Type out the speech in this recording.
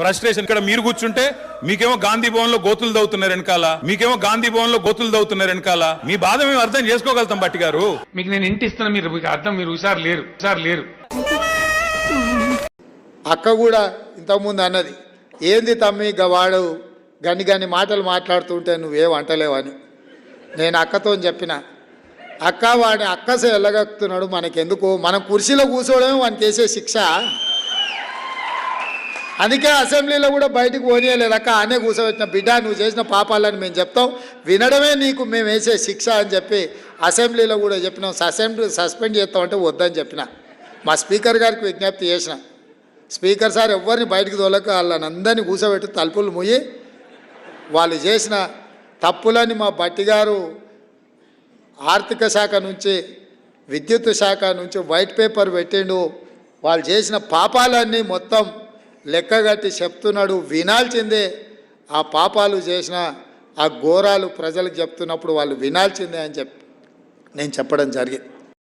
Frustration ఇక్కడ మీరు కూర్చుంటే మీకేమో గాంధీ భవన్లో గోతులు దవ్వుతున్నారు వెనకాల. మీకేమో గాంధీ భవన్లో గోతులు దవ్వుతున్నారు వెనకాల. మీ బాధ మేము అర్థం చేసుకోగలుగుతాం బట్టి గారు. మీకు నేను ఇంటి ఇస్తున్నా మీరు మీకు అర్థం మీరు హుషారు లేరు హుషారు లేరు. అక్క కూడా ఇంతకుముందు అన్నది ఏంది తమ్మి ఇక వాడు గన్ని గన్ని మాటలు మాట్లాడుతుంటే నువ్వేం అంటలేవని నేను అక్కతో చెప్పిన అక్క వాడి అక్కసే వెళ్ళగక్కుతున్నాడు మనకెందుకు మనం కుర్చీలో కూర్చోవడమే వానికి వేసే శిక్ష. అందుకే అసెంబ్లీలో కూడా బయటకు పోనీయలేదు అక్క. ఆనే కూర్చోబెట్టిన బిడ్డ నువ్వు చేసిన పాపాలని మేము చెప్తాం. వినడమే నీకు మేము వేసే శిక్ష అని చెప్పి అసెంబ్లీలో కూడా చెప్పినాం. అసెంబ్లీ సస్పెండ్ చేస్తామంటే వద్దని చెప్పిన. మా స్పీకర్ గారికి విజ్ఞప్తి చేసిన. స్పీకర్ సార్ ఎవరిని బయటకు తోలక వాళ్ళని అందరినీ కూర్చోబెట్టి తలుపులు ముయ్యి వాళ్ళు చేసిన తప్పులని మా బట్టి గారు ఆర్థిక శాఖ నుంచి విద్యుత్ శాఖ నుంచి వైట్ పేపర్ పెట్టిండు. వాళ్ళు చేసిన పాపాలన్నీ మొత్తం లెక్కగట్టి చెప్తున్నాడు వినాల్సిందే. ఆ పాపాలు చేసిన ఆ ఘోరాలు ప్రజలకు చెప్తున్నప్పుడు వాళ్ళు వినాల్సిందే అని చెప్పి నేను చెప్పడం జరిగింది.